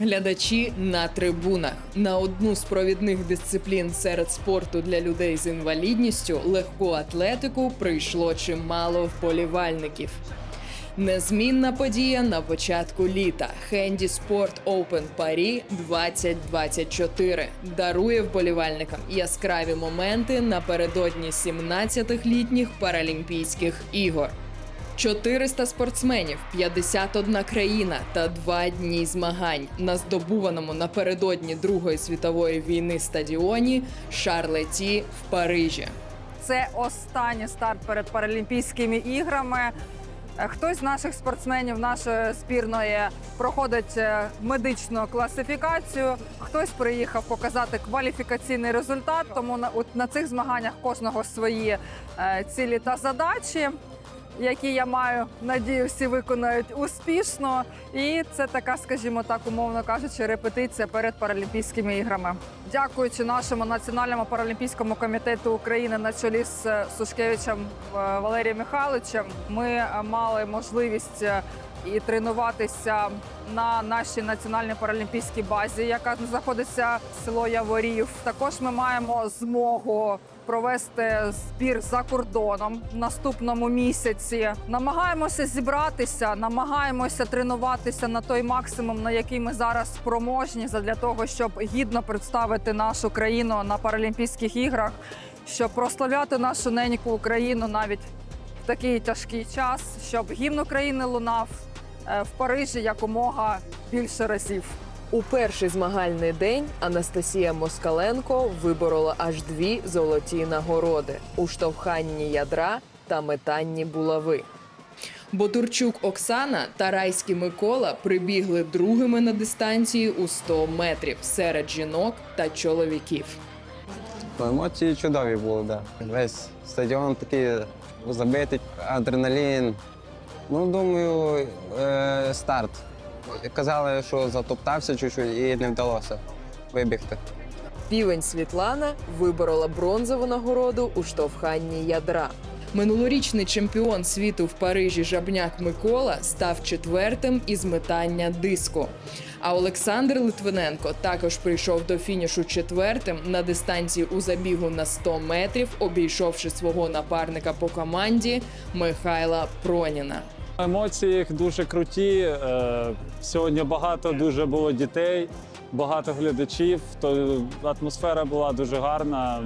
Глядачі на трибунах на одну з провідних дисциплін серед спорту для людей з інвалідністю легку атлетику прийшло чимало вболівальників. Незмінна подія на початку літа. Хенді Спорт Open Парі 2024 дарує вболівальникам яскраві моменти напередодні 17-літніх Паралімпійських ігор. 400 спортсменів, 51 країна та два дні змагань на здобуваному напередодні Другої світової війни стадіоні Шарлеті в Парижі. Це останній старт перед Паралімпійськими іграми. Хтось з наших спортсменів нашої збірної проходить е, медичну класифікацію, хтось приїхав показати кваліфікаційний результат. Тому на, на цих змаганнях кожного свої е, цілі та задачі, які я маю надію, всі виконають успішно. І це така, скажімо так, умовно кажучи, репетиція перед Паралімпійськими іграми. Дякуючи нашому національному паралімпійському комітету України на чолі з е, Сушкевичем е, Валерієм Михайловичем, ми е, мали можливість і тренуватися на нашій національній паралімпійській базі, яка знаходиться в село Яворів. Також ми маємо змогу провести збір за кордоном в наступному місяці. Намагаємося зібратися, намагаємося тренуватися на той максимум, на який ми зараз спроможні, для того, щоб гідно представити нашу країну на Паралімпійських іграх, щоб прославляти нашу неньку Україну навіть в такий тяжкий час, щоб гімн України лунав в Парижі якомога більше разів. У перший змагальний день Анастасія Москаленко виборола аж дві золоті нагороди у штовханні ядра та метанні булави. Ботурчук Оксана та Райський Микола прибігли другими на дистанції у 100 метрів серед жінок та чоловіків. Емоції чудові були, да. Весь стадіон такий забитий, адреналін. Ну, думаю, е, старт. Казали, що затоптався чуть-чуть і не вдалося вибігти. Півень Світлана виборола бронзову нагороду у штовханні ядра. Минулорічний чемпіон світу в Парижі Жабняк Микола став четвертим із метання диску. А Олександр Литвиненко також прийшов до фінішу четвертим на дистанції у забігу на 100 метрів, обійшовши свого напарника по команді Михайла Проніна. Емоції дуже круті. Е, Сьогодні багато дуже було дітей, багато глядачів. То атмосфера була дуже гарна.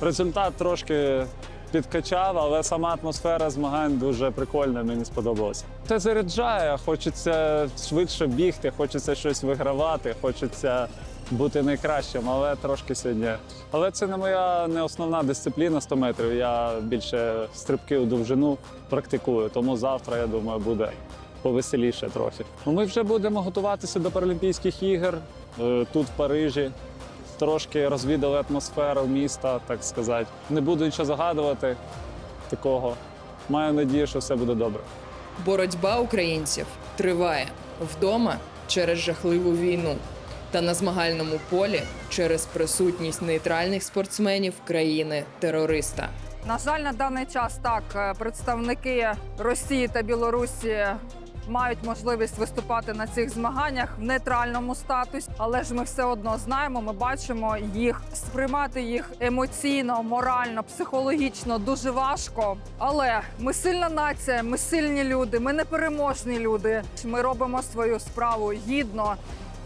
Результат трошки підкачав, але сама атмосфера змагань дуже прикольна. Мені сподобалося. Це заряджає, хочеться швидше бігти, хочеться щось вигравати, хочеться бути найкращим, але трошки сьогодні. Але це не моя не основна дисципліна 100 метрів. Я більше стрибки у довжину практикую, тому завтра, я думаю, буде повеселіше трохи. Ну, Ми вже будемо готуватися до Паралімпійських ігор е, тут, в Парижі. Трошки розвідали атмосферу міста, так сказати. Не буду нічого загадувати такого. Маю надію, що все буде добре. Боротьба українців триває вдома через жахливу війну та на змагальному полі через присутність нейтральних спортсменів країни-терориста. На жаль, на даний час так е, представники Росії та Білорусі мають можливість виступати на цих змаганнях в нейтральному статусі, але ж ми все одно знаємо, ми бачимо їх сприймати їх емоційно, морально, психологічно дуже важко. Але ми сильна нація, ми сильні люди, ми непереможні люди. Ми робимо свою справу гідно.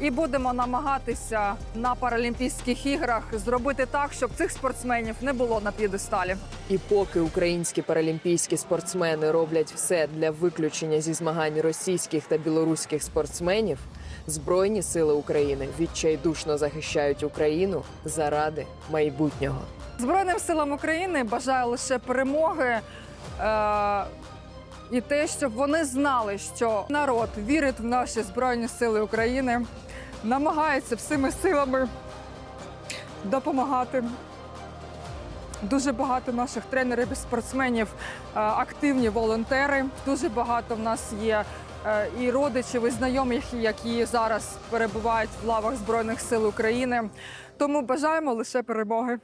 І будемо намагатися на Паралімпійських іграх зробити так, щоб цих спортсменів не було на п'єдесталі. І поки українські паралімпійські спортсмени роблять все для виключення зі змагань російських та білоруських спортсменів, Збройні сили України відчайдушно захищають Україну заради майбутнього. Збройним силам України бажаю лише перемоги. Е- і те, щоб вони знали, що народ вірить в наші збройні сили України, намагається всіми силами допомагати. Дуже багато наших тренерів і спортсменів е, активні волонтери. Дуже багато в нас є е, і родичів, і знайомих, які зараз перебувають в лавах Збройних сил України. Тому бажаємо лише перемоги.